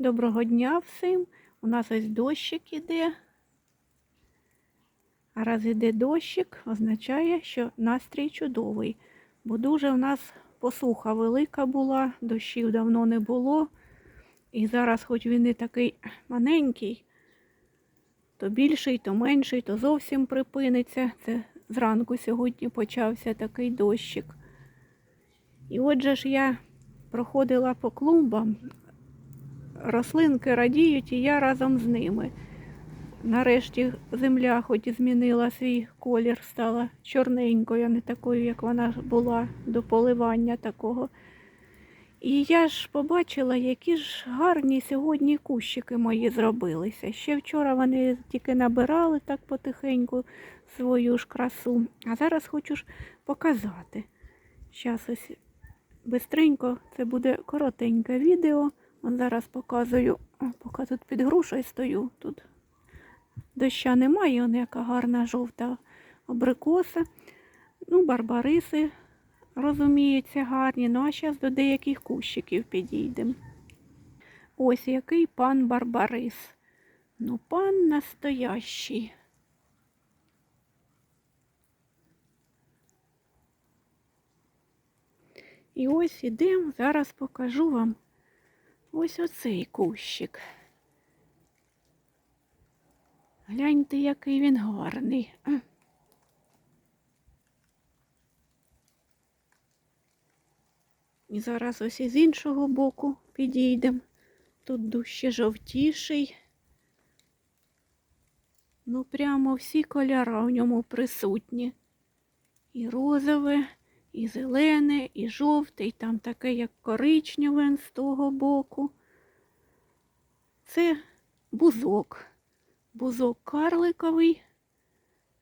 Доброго дня всім. У нас ось дощик іде. А раз іде дощик, означає, що настрій чудовий. Бо дуже в нас посуха велика була, дощів давно не було. І зараз, хоч він і такий маленький, то більший, то менший, то зовсім припиниться. Це зранку сьогодні почався такий дощик. І отже ж я проходила по клумбам, рослинки радіють, і я разом з ними. Нарешті земля хоч і змінила свій колір, стала чорненькою, не такою, як вона була до поливання такого. І я ж побачила, які ж гарні сьогодні кущики мої зробилися. Ще вчора вони тільки набирали так потихеньку свою ж красу. А зараз хочу ж показати. Зараз ось бистренько, це буде коротеньке відео. Зараз показую, поки тут під грушею стою. Тут доща немає, он яка гарна жовта абрикоса. Ну, барбариси, розуміється, гарні. Ну, а зараз до деяких кущиків підійдемо. Ось який пан Барбарис. Ну, пан настоящий. І ось ідемо, зараз покажу вам ось оцей кущик. Гляньте, який він гарний. І зараз ось із іншого боку підійдемо. Тут дужче жовтіший. Ну, прямо всі кольори в ньому присутні. І розове, і зелене, і жовте, і там таке, як коричневе з того боку. Це бузок. Бузок карликовий.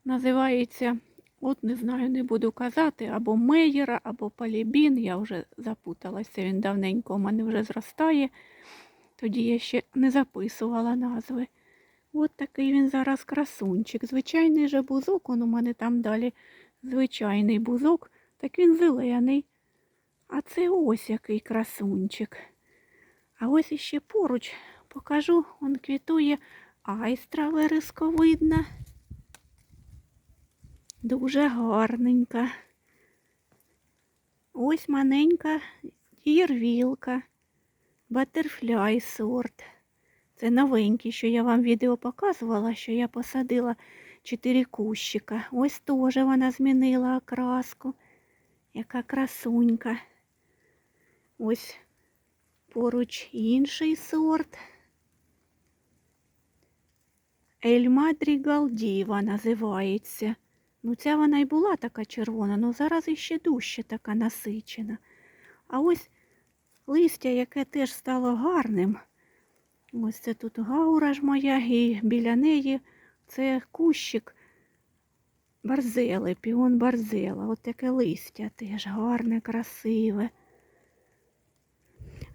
Називається, от не знаю, не буду казати, або меєра, або палібін. Я вже запуталася, він давненько у мене вже зростає. Тоді я ще не записувала назви. От такий він зараз красунчик. Звичайний же бузок, он у мене там далі звичайний бузок, так він зелений. А це ось який красунчик. А ось іще поруч покажу, он квітує айстра вересковидна. Дуже гарненька. Ось маленька єрвілка, батерфляй сорт. Це новенький, що я вам відео показувала, що я посадила чотири кущика. Ось теж вона змінила окраску. Яка красунька. Ось поруч інший сорт. Ель Мадрігал Діва називається. Ну, ця вона й була така червона, але зараз іще дужче така насичена. А ось листя, яке теж стало гарним. Ось це тут гаура ж моя, і біля неї це кущик барзели, піон барзела. От таке листя теж гарне, красиве.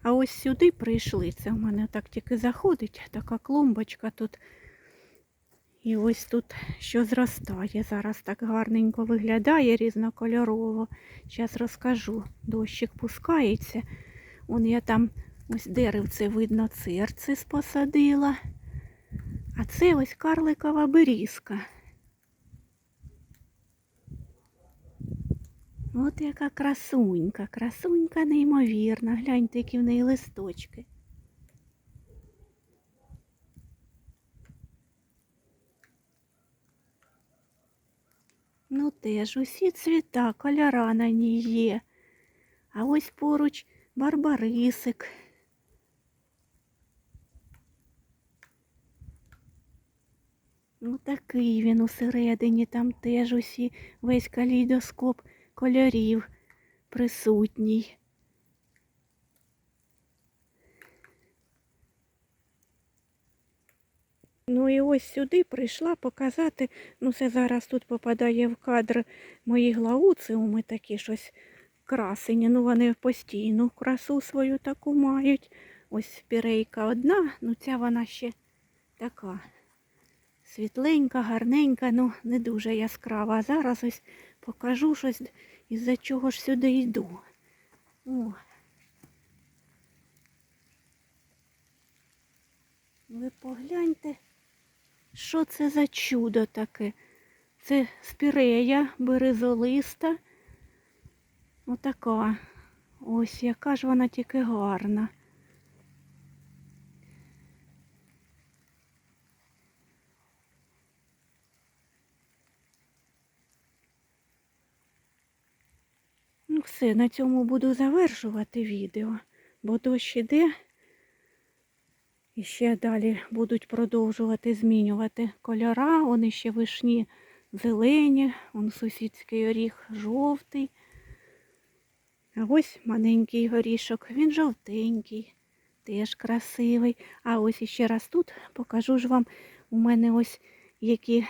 А ось сюди прийшли. Це в мене так тільки заходить, така клумбочка тут. І ось тут що зростає. Зараз так гарненько виглядає різнокольорово. Зараз розкажу. Дощик пускається. Вон я там ось деревце, видно, цирцис посадила. А це ось карликова берізка. От яка красунька, красунька неймовірна. Гляньте, які в неї листочки. Ну теж усі цвіта, кольора на ній є. А ось поруч барбарисик. Ну такий він усередині, там теж усі весь калейдоскоп кольорів присутній. Ну і ось сюди прийшла показати, ну це зараз тут попадає в кадр мої глауциуми такі щось красені. Ну вони постійну красу свою таку мають. Ось пірейка одна, ну ця вона ще така світленька, гарненька, ну не дуже яскрава. А зараз ось покажу щось, із-за чого ж сюди йду. О. Ви погляньте, що це за чудо таке. Це спірея березолиста. Отака. Ось яка ж вона тільки гарна. Ну все, на цьому буду завершувати відео, бо дощ іде. І ще далі будуть продовжувати змінювати кольора. Вони ще вишні зелені, он сусідський оріг жовтий. А ось маленький горішок, він жовтенький, теж красивий. А ось іще раз тут покажу ж вам, у мене ось які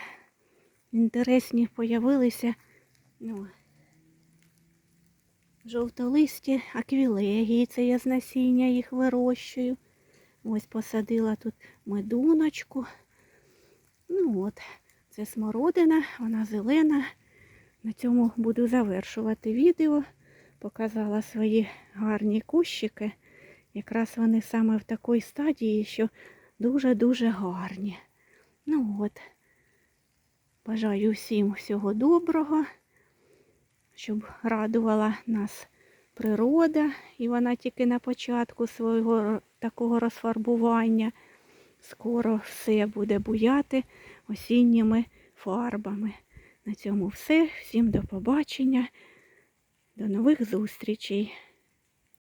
інтересні появилися. Ну, жовтолисті аквілегії, це я з насіння їх вирощую. Ось посадила тут медуночку. Ну от, це смородина, вона зелена. На цьому буду завершувати відео. Показала свої гарні кущики. Якраз вони саме в такій стадії, що дуже-дуже гарні. Ну от, бажаю всім всього доброго, щоб радувала нас природа, і вона тільки на початку свого такого розфарбування. Скоро все буде буяти осінніми фарбами. На цьому все. Всім до побачення. До нових зустрічей.